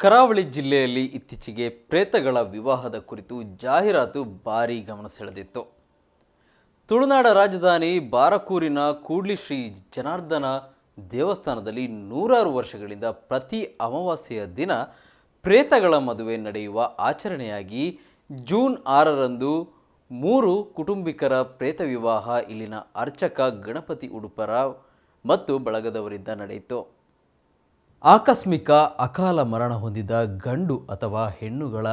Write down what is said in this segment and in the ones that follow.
ಕರಾವಳಿ ಜಿಲ್ಲೆಯಲ್ಲಿ ಇತ್ತೀಚೆಗೆ ಪ್ರೇತಗಳ ವಿವಾಹದ ಕುರಿತು ಜಾಹೀರಾತು ಭಾರೀ ಗಮನ ಸೆಳೆದಿತ್ತು. ತುಳುನಾಡ ರಾಜಧಾನಿ ಬಾರಕೂರಿನ ಕೂಡ್ಲಿ ಶ್ರೀ ಜನಾರ್ದನ ದೇವಸ್ಥಾನದಲ್ಲಿ ನೂರಾರು ವರ್ಷಗಳಿಂದ ಪ್ರತಿ ಅಮಾವಾಸ್ಯೆಯ ದಿನ ಪ್ರೇತಗಳ ಮದುವೆ ನಡೆಯುವ ಆಚರಣೆಯಾಗಿ ಜೂನ್ ಆರರಂದು ಮೂರು ಕುಟುಂಬಿಕರ ಪ್ರೇತ ವಿವಾಹ ಇಲ್ಲಿನ ಅರ್ಚಕ ಗಣಪತಿ ಉಡುಪರ ಮತ್ತು ಬಳಗದವರಿಂದ ನಡೆಯಿತು. ಆಕಸ್ಮಿಕ ಅಕಾಲ ಮರಣ ಹೊಂದಿದ ಗಂಡು ಅಥವಾ ಹೆಣ್ಣುಗಳ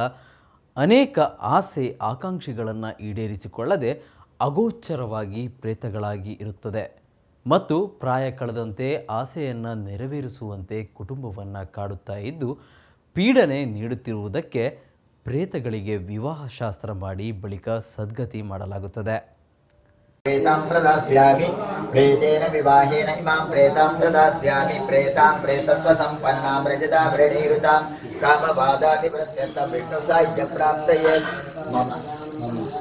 ಅನೇಕ ಆಸೆ ಆಕಾಂಕ್ಷೆಗಳನ್ನು ಈಡೇರಿಸಿಕೊಳ್ಳದೆ ಅಗೋಚರವಾಗಿ ಪ್ರೇತಗಳಾಗಿ ಇರುತ್ತದೆ. ಮತ್ತು ಪ್ರಾಯ ಕಳೆದಂತೆ ಆಸೆಯನ್ನು ನೆರವೇರಿಸುವಂತೆ ಕುಟುಂಬವನ್ನು ಕಾಡುತ್ತಾ ಇದ್ದು, ಪೀಡನೆ ನೀಡುತ್ತಿರುವುದಕ್ಕೆ ಪ್ರೇತಗಳಿಗೆ ವಿವಾಹ ಶಾಸ್ತ್ರ ಮಾಡಿ ಬಳಿಕ ಸದ್ಗತಿ ಮಾಡಲಾಗುತ್ತದೆ. प्रेतां प्रदास्यामि। प्रेतेन विवाहेन इमां प्रेतां प्रदास्यामि। प्रेतां प्रेतत्वसम्पन्नां रजता व्रणीरुतां। कामबाधादिप्रत्यर्थं विष्णुसाहित्यप्राप्तये मम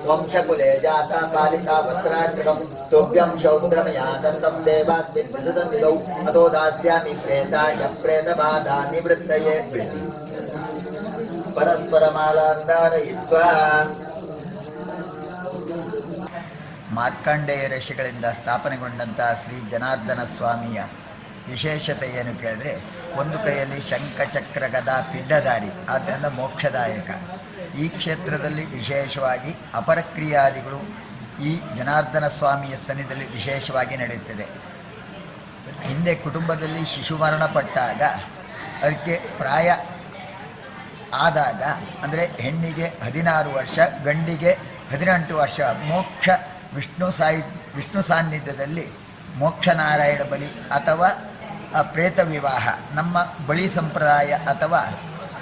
वंशकुले जाता पालिता वस्त्रार्चकं तुभ्यं शौद्रमया दत्तं देवाद्विद्विषदनिलौ अतो दास्यामि प्रेताय प्रेतबाधा निवृत्तये परस्परमालान्दारयित्वा ಮಾರ್ಕಂಡೇಯ ಋಷಿಗಳಿಂದ ಸ್ಥಾಪನೆಗೊಂಡಂತಹ ಶ್ರೀ ಜನಾರ್ದನ ಸ್ವಾಮಿಯ ವಿಶೇಷತೆ ಏನು ಕೇಳಿದ್ರೆ ಒಂದು ಕೈಯಲ್ಲಿ ಶಂಖಚಕ್ರ ಗದಾ ಪಿಂಡದಾರಿ ಆದ್ದರಿಂದ ಮೋಕ್ಷದಾಯಕ. ಈ ಕ್ಷೇತ್ರದಲ್ಲಿ ವಿಶೇಷವಾಗಿ ಅಪರಕ್ರಿಯಾದಿಗಳು ಈ ಜನಾರ್ದನ ಸ್ವಾಮಿಯ ಸನ್ನಿಧಿಯಲ್ಲಿ ವಿಶೇಷವಾಗಿ ನಡೆಯುತ್ತದೆ. ಹಿಂದೆ ಕುಟುಂಬದಲ್ಲಿ ಶಿಶು ಮರಣಪಟ್ಟಾಗ ಅದಕ್ಕೆ ಪ್ರಾಯ ಆದಾಗ, ಅಂದರೆ ಹೆಣ್ಣಿಗೆ ಹದಿನಾರು ವರ್ಷ, ಗಂಡಿಗೆ ಹದಿನೆಂಟು ವರ್ಷ ಮೋಕ್ಷ ವಿಷ್ಣು ಸಾಯಿ, ವಿಷ್ಣು ಸಾನ್ನಿಧ್ಯದಲ್ಲಿ ಮೋಕ್ಷನಾರಾಯಣ ಬಲಿ ಅಥವಾ ಪ್ರೇತ ವಿವಾಹ, ನಮ್ಮ ಬಳಿ ಸಂಪ್ರದಾಯ ಅಥವಾ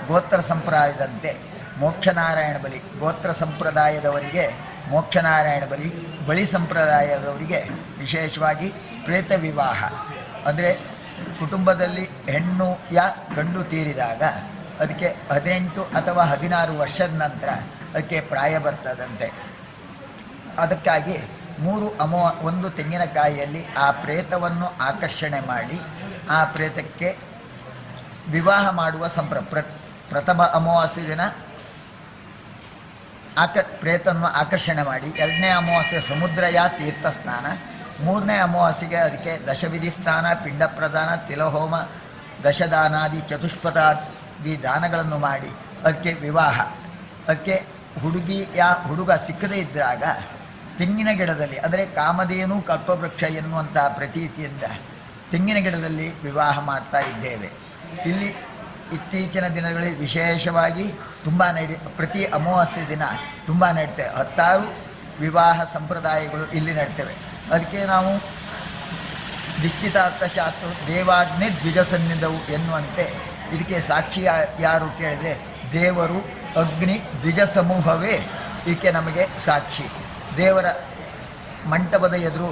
ಗೋತ್ರ ಸಂಪ್ರದಾಯದಂತೆ ಮೋಕ್ಷನಾರಾಯಣ ಬಲಿ, ಗೋತ್ರ ಸಂಪ್ರದಾಯದವರಿಗೆ ಮೋಕ್ಷನಾರಾಯಣ ಬಲಿ, ಬಳಿ ಸಂಪ್ರದಾಯದವರಿಗೆ ವಿಶೇಷವಾಗಿ ಪ್ರೇತ ವಿವಾಹ. ಅಂದರೆ ಕುಟುಂಬದಲ್ಲಿ ಹೆಣ್ಣು ಯ ಗಂಡು ತೀರಿದಾಗ ಅದಕ್ಕೆ ಹದಿನೆಂಟು ಅಥವಾ ಹದಿನಾರು ವರ್ಷದ ನಂತರ ಅದಕ್ಕೆ ಪ್ರಾಯ ಬರ್ತದಂತೆ. ಅದಕ್ಕಾಗಿ ಮೂರು ಅಮೋ, ಒಂದು ತೆಂಗಿನಕಾಯಿಯಲ್ಲಿ ಆ ಪ್ರೇತವನ್ನು ಆಕರ್ಷಣೆ ಮಾಡಿ, ಆ ಪ್ರೇತಕ್ಕೆ ವಿವಾಹ ಮಾಡುವ ಸಂಪ್ರ, ಪ್ರ, ಪ್ರಥಮ ಅಮಾವಾಸ್ಯ ದಿನ ಆಕ ಪ್ರೇತನ್ನು ಆಕರ್ಷಣೆ ಮಾಡಿ, ಎರಡನೇ ಅಮಾವಾಸ್ಯೆ ಸಮುದ್ರಯ ತೀರ್ಥ ಸ್ನಾನ, ಮೂರನೇ ಅಮಾವಾಸ್ಯೆಗೆ ಅದಕ್ಕೆ ದಶವಿಧಿ ಸ್ನಾನ ಪಿಂಡ ಪ್ರದಾನ, ತಿಲಹೋಮ, ದಶದಾನಾದಿ, ಚತುಷ್ಪದಾದಿ ದಾನಗಳನ್ನು ಮಾಡಿ, ಅದಕ್ಕೆ ವಿವಾಹ. ಅದಕ್ಕೆ ಹುಡುಗಿ ಯಾ ಹುಡುಗ ಸಿಕ್ಕದೇ ಇದ್ದಾಗ ತೆಂಗಿನ ಗಿಡದಲ್ಲಿ, ಅಂದರೆ ಕಾಮಧೇನು ಕಲ್ಪವೃಕ್ಷ ಎನ್ನುವಂತಹ ಪ್ರತೀತಿಯಿಂದ ತೆಂಗಿನ ಗಿಡದಲ್ಲಿ ವಿವಾಹ ಮಾಡ್ತಾ ಇದ್ದೇವೆ. ಇಲ್ಲಿ ಇತ್ತೀಚಿನ ದಿನಗಳಲ್ಲಿ ವಿಶೇಷವಾಗಿ ತುಂಬ ನಡಿ, ಪ್ರತಿ ಅಮಾವಾಸ್ಯೆ ದಿನ ತುಂಬ ನಡೀತೇವೆ ಹತ್ತಾರು ವಿವಾಹ ಸಂಪ್ರದಾಯಗಳು ಇಲ್ಲಿ ನಡ್ತವೆ. ಅದಕ್ಕೆ ನಾವು ನಿಶ್ಚಿತಾರ್ಥಶಾಸ್ತ್ರ ದೇವಾಜ್ಞೆ ದ್ವಿಜ ಸನ್ನಿಧವು ಎನ್ನುವಂತೆ ಇದಕ್ಕೆ ಸಾಕ್ಷಿ ಯಾರು ಕೇಳಿದರೆ ದೇವರು ಅಗ್ನಿ ದ್ವಿಜ ಸಮೂಹವೇ ಇದಕ್ಕೆ ನಮಗೆ ಸಾಕ್ಷಿ. ದೇವರ ಮಂಟಪದ ಎದುರು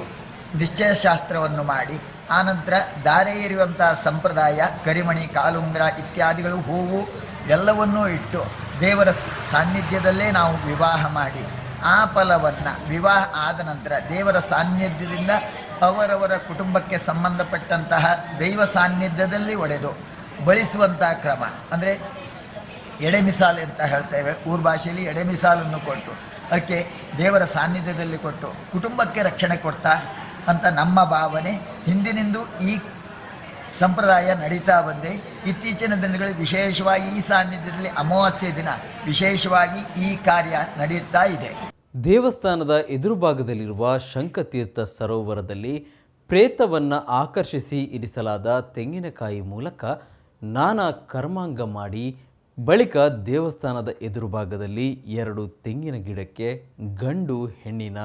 ನಿಶ್ಚಯಶಾಸ್ತ್ರವನ್ನು ಮಾಡಿ, ಆನಂತರ ದಾರೆ ಇರುವಂತಹ ಸಂಪ್ರದಾಯ, ಕರಿಮಣಿ, ಕಾಲುಂಗ್ರ ಇತ್ಯಾದಿಗಳು ಹೂವು ಎಲ್ಲವನ್ನೂ ಇಟ್ಟು ದೇವರ ಸಾನ್ನಿಧ್ಯದಲ್ಲೇ ನಾವು ವಿವಾಹ ಮಾಡಿ, ಆ ಫಲವನ್ನು ವಿವಾಹ ಆದ ನಂತರ ದೇವರ ಸಾನ್ನಿಧ್ಯದಿಂದ ಅವರವರ ಕುಟುಂಬಕ್ಕೆ ಸಂಬಂಧಪಟ್ಟಂತಹ ದೈವ ಸಾನ್ನಿಧ್ಯದಲ್ಲಿ ಒಡೆದು ಬಳಸುವಂಥ ಕ್ರಮ. ಅಂದರೆ ಎಡೆಮಿಸಾಲು ಅಂತ ಹೇಳ್ತೇವೆ ಊರ್ ಭಾಷೆಯಲ್ಲಿ ಎಡೆಮಿಸಾಲನ್ನು ಕೊಟ್ಟು ಅದಕ್ಕೆ ದೇವರ ಸಾನ್ನಿಧ್ಯದಲ್ಲಿ ಕೊಟ್ಟು ಕುಟುಂಬಕ್ಕೆ ರಕ್ಷಣೆ ಕೊಡ್ತಾ ಅಂತ ನಮ್ಮ ಭಾವನೆ. ಹಿಂದಿನಿಂದ ಈ ಸಂಪ್ರದಾಯ ನಡೀತಾ ಬಂದೆ. ಇತ್ತೀಚಿನ ದಿನಗಳಲ್ಲಿ ವಿಶೇಷವಾಗಿ ಈ ಸಾನ್ನಿಧ್ಯದಲ್ಲಿ ಅಮಾವಾಸ್ಯೆ ದಿನ ವಿಶೇಷವಾಗಿ ಈ ಕಾರ್ಯ ನಡೆಯುತ್ತಾ ಇದೆ. ದೇವಸ್ಥಾನದ ಎದುರು ಭಾಗದಲ್ಲಿರುವ ಶಂಕತೀರ್ಥ ಸರೋವರದಲ್ಲಿ ಪ್ರೇತವನ್ನು ಆಕರ್ಷಿಸಿ ಇರಿಸಲಾದ ತೆಂಗಿನಕಾಯಿ ಮೂಲಕ ನಾನಾ ಕರ್ಮಾಂಗ ಮಾಡಿ ಬಳಿಕ ದೇವಸ್ಥಾನದ ಎದುರು ಭಾಗದಲ್ಲಿ ಎರಡು ತೆಂಗಿನ ಗಿಡಕ್ಕೆ ಗಂಡು ಹೆಣ್ಣಿನ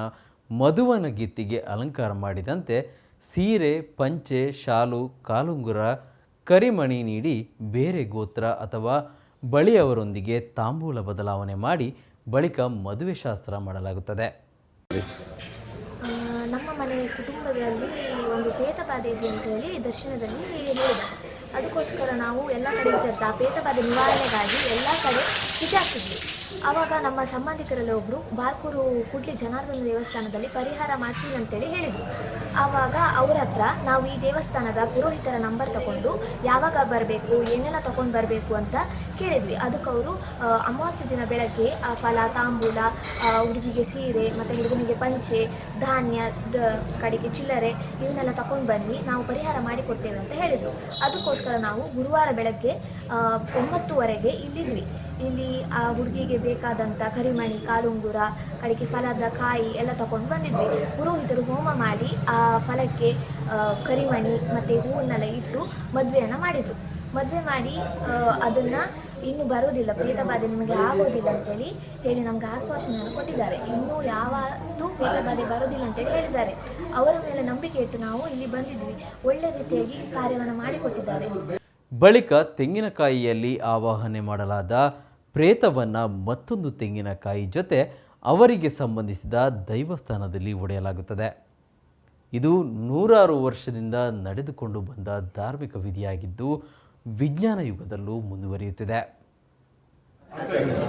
ಮಧುವನ ಗೀತಿಗೆ ಅಲಂಕಾರ ಮಾಡಿದಂತೆ ಸೀರೆ, ಪಂಚೆ, ಶಾಲು, ಕಾಲುಂಗುರ, ಕರಿಮಣಿ ನೀಡಿ ಬೇರೆ ಗೋತ್ರ ಅಥವಾ ಬಳಿಯವರೊಂದಿಗೆ ತಾಂಬೂಲ ಬದಲಾವಣೆ ಮಾಡಿ ಬಳಿಕ ಮದುವೆ ಶಾಸ್ತ್ರ ಮಾಡಲಾಗುತ್ತದೆ. ನಮ್ಮ ಮನೆ ಕುಟುಂಬದಲ್ಲಿ ಒಂದು ಪೇತಪಾದೇವಿ ಅಂತ ಹೇಳಿ ದರ್ಶನದಲ್ಲಿ ಹೇಳಿದ ಅದಕ್ಕೋಸ್ಕರ ನಾವು ಎಲ್ಲ ಕಡೆ ವಿಚಾರಿಸಿದ ಆ ನಿವಾರಣೆಗಾಗಿ ಎಲ್ಲ ಕಡೆ ವಿಚಾರಿಸಿದ್ವಿ ಆವಾಗ ನಮ್ಮ ಸಂಬಂಧಿಕರಲ್ಲಿ ಒಬ್ಬರು ಬಾರ್ಕೂರು ಕುಡ್ಲಿ ಜನಾರ್ದನ ದೇವಸ್ಥಾನದಲ್ಲಿ ಪರಿಹಾರ ಮಾಡ್ತೀನಿ ಅಂತೇಳಿ ಹೇಳಿದರು. ಆವಾಗ ಅವ್ರ ಹತ್ರ ನಾವು ಈ ದೇವಸ್ಥಾನದ ಪುರೋಹಿತರ ನಂಬರ್ ತಗೊಂಡು ಯಾವಾಗ ಬರಬೇಕು, ಏನೆಲ್ಲ ತಗೊಂಡು ಬರಬೇಕು ಅಂತ ಕೇಳಿದ್ವಿ. ಅದಕ್ಕೆ ಅವರು ಅಮಾವಾಸ್ಯೆ ದಿನ ಬೆಳಗ್ಗೆ ಫಲ, ತಾಂಬೂಲ ಹುಡುಗಿಗೆ ಸೀರೆ ಮತ್ತು ಹುಡುಗನಿಗೆ ಪಂಚೆ, ಧಾನ್ಯ ಕಡೆಗೆ ಚಿಲ್ಲರೆ ಇವನ್ನೆಲ್ಲ ತಗೊಂಡು ಬನ್ನಿ, ನಾವು ಪರಿಹಾರ ಮಾಡಿಕೊಡ್ತೇವೆ ಅಂತ ಹೇಳಿದರು. ಅದಕ್ಕೋಸ್ಕರ ನಾವು ಗುರುವಾರ ಬೆಳಗ್ಗೆ ಒಂಬತ್ತುವರೆಗೆ ಇಲ್ಲಿದ್ವಿ. ಇಲ್ಲಿ ಆ ಹುಡುಗಿಗೆ ಬೇಕಾದಂತ ಕರಿಮಣಿ ಕಾಲುಂಗುರ ಕಡೆಗೆ ಫಲದ ಕಾಯಿ ಎಲ್ಲ ತಗೊಂಡು ಬಂದಿದ್ವಿ. ಪುರೋಹಿತರು ಹೋಮ ಮಾಡಿ ಆ ಫಲಕ್ಕೆ ಕರಿಮಣಿ ಮತ್ತೆ ಹೂವನ್ನೆಲ್ಲ ಇಟ್ಟು ಮದುವೆಯನ್ನು ಮಾಡಿದ್ರು. ಮದುವೆ ಮಾಡಿ ಅದನ್ನ ಇನ್ನು ಬರೋದಿಲ್ಲ ಪ್ರೇತಬಾಧೆ ನಿಮಗೆ ಆಗೋದಿಲ್ಲ ಅಂತೇಳಿ ಹೇಳಿ ನಮ್ಗೆ ಆಶ್ವಾಸನೆಯನ್ನು ಕೊಟ್ಟಿದ್ದಾರೆ. ಇನ್ನೂ ಯಾವತ್ತೂ ಪ್ರೇತಬಾಧೆ ಬರೋದಿಲ್ಲ ಅಂತೇಳಿ ಹೇಳಿದ್ದಾರೆ. ಅವರ ಮೇಲೆ ನಂಬಿಕೆ ಇಟ್ಟು ನಾವು ಇಲ್ಲಿ ಬಂದಿದ್ವಿ. ಒಳ್ಳೆ ರೀತಿಯಾಗಿ ಕಾರ್ಯವನ್ನು ಮಾಡಿಕೊಟ್ಟಿದ್ದಾರೆ. ಬಳಿಕ ತೆಂಗಿನಕಾಯಿಯಲ್ಲಿ ಆವಾಹನೆ ಮಾಡಲಾದ ಪ್ರೇತವನ್ನು ಮತ್ತೊಂದು ತೆಂಗಿನಕಾಯಿ ಜೊತೆ ಅವರಿಗೆ ಸಂಬಂಧಿಸಿದ ದೈವಸ್ಥಾನದಲ್ಲಿ ಒಡೆಯಲಾಗುತ್ತದೆ. ಇದು ನೂರಾರು ವರ್ಷದಿಂದ ನಡೆದುಕೊಂಡು ಬಂದ ಧಾರ್ಮಿಕ ವಿಧಿಯಾಗಿದ್ದು ವಿಜ್ಞಾನ ಯುಗದಲ್ಲೂ ಮುಂದುವರಿಯುತ್ತಿದೆ.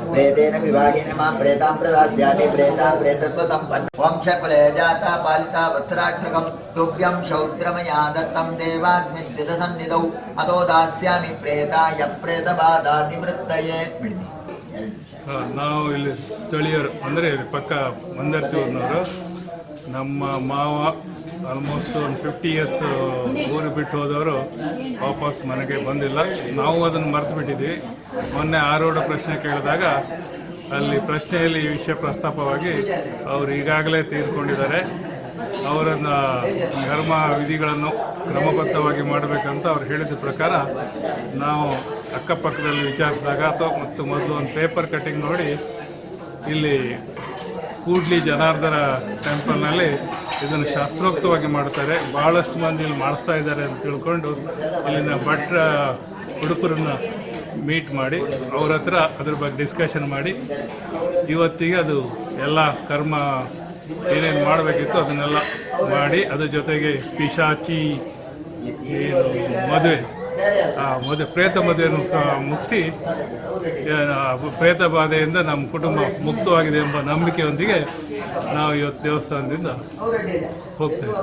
प्रेतेन विवाहेन मां प्रेतां प्रदास्यामि प्रेता प्रेतत्व सम्पन्न वंशकुले जाता पालिता वस्त्राट्टकं तुभ्यं शौद्रमया दत्तं देवाग्निद्विदसन्निधौ अतो दास्यामि प्रेताय प्रेतबाधानिवृत्तये ಬಿಡ್ನಿ ಆ, ನಾವು ಇಲ್ಲಿ ಸ್ಥಳೀಯರು ಅಂದರೆ ಪಕ್ಕ ಮಂದರ್ತಿಯವ್ರನ್ನವರು ನಮ್ಮ ಮಾವ ಆಲ್ಮೋಸ್ಟ್ ಒಂದು ಫಿಫ್ಟಿ ಇಯರ್ಸ್ ಊರು ಬಿಟ್ಟು ಹೋದವರು ವಾಪಸ್ ಮನೆಗೆ ಬಂದಿಲ್ಲ ನಾವು ಅದನ್ನು ಮರೆತು ಬಿಟ್ಟಿದ್ದೀವಿ ಮೊನ್ನೆ ಆರೋಢ ಪ್ರಶ್ನೆ ಕೇಳಿದಾಗ ಅಲ್ಲಿ ಪ್ರಶ್ನೆಯಲ್ಲಿ ಈ ವಿಷಯ ಪ್ರಸ್ತಾಪವಾಗಿ ಅವರು ಈಗಾಗಲೇ ತೀರ್ಕೊಂಡಿದ್ದಾರೆ. ಅವರನ್ನು ಧರ್ಮ ವಿಧಿಗಳನ್ನು ಕ್ರಮಬದ್ಧವಾಗಿ ಮಾಡಬೇಕಂತ ಅವ್ರು ಹೇಳಿದ ಪ್ರಕಾರ ನಾವು ಅಕ್ಕಪಕ್ಕದಲ್ಲಿ ವಿಚಾರಿಸಿದಾಗ ಅಥವಾ ಮತ್ತು ಮೊದಲು ಒಂದು ಪೇಪರ್ ಕಟ್ಟಿಂಗ್ ನೋಡಿ ಇಲ್ಲಿ ಕೂಡ್ಲಿ ಜನಾರ್ದನ ಟೆಂಪಲ್ನಲ್ಲಿ ಇದನ್ನು ಶಾಸ್ತ್ರೋಕ್ತವಾಗಿ ಮಾಡ್ತಾರೆ. ಭಾಳಷ್ಟು ಮಂದಿ ಇಲ್ಲಿ ಮಾಡಿಸ್ತಾ ಇದ್ದಾರೆ ಅಂತ ತಿಳ್ಕೊಂಡು ಇಲ್ಲಿನ ಭಟ್ರ ಹುಡುಗರನ್ನ ಮೀಟ್ ಮಾಡಿ, ಅವ್ರ ಹತ್ರ ಅದ್ರ ಬಗ್ಗೆ ಡಿಸ್ಕಷನ್ ಮಾಡಿ, ಇವತ್ತಿಗೆ ಅದು ಎಲ್ಲ ಕರ್ಮ ಏನೇನು ಮಾಡಬೇಕಿತ್ತು ಅದನ್ನೆಲ್ಲ ಮಾಡಿ, ಅದ್ರ ಜೊತೆಗೆ ಪಿಶಾಚಿ ಮದುವೆ, ಆ ಮದುವೆ, ಪ್ರೇತ ಮದುವೆಯನ್ನು ಮುಗಿಸಿ ಪ್ರೇತ ಬಾಧೆಯಿಂದ ನಮ್ಮ ಕುಟುಂಬ ಮುಕ್ತವಾಗಿದೆ ಎಂಬ ನಂಬಿಕೆಯೊಂದಿಗೆ ನಾವು ಇವತ್ತು ದೇವಸ್ಥಾನದಿಂದ ಹೋಗ್ತೇವೆ.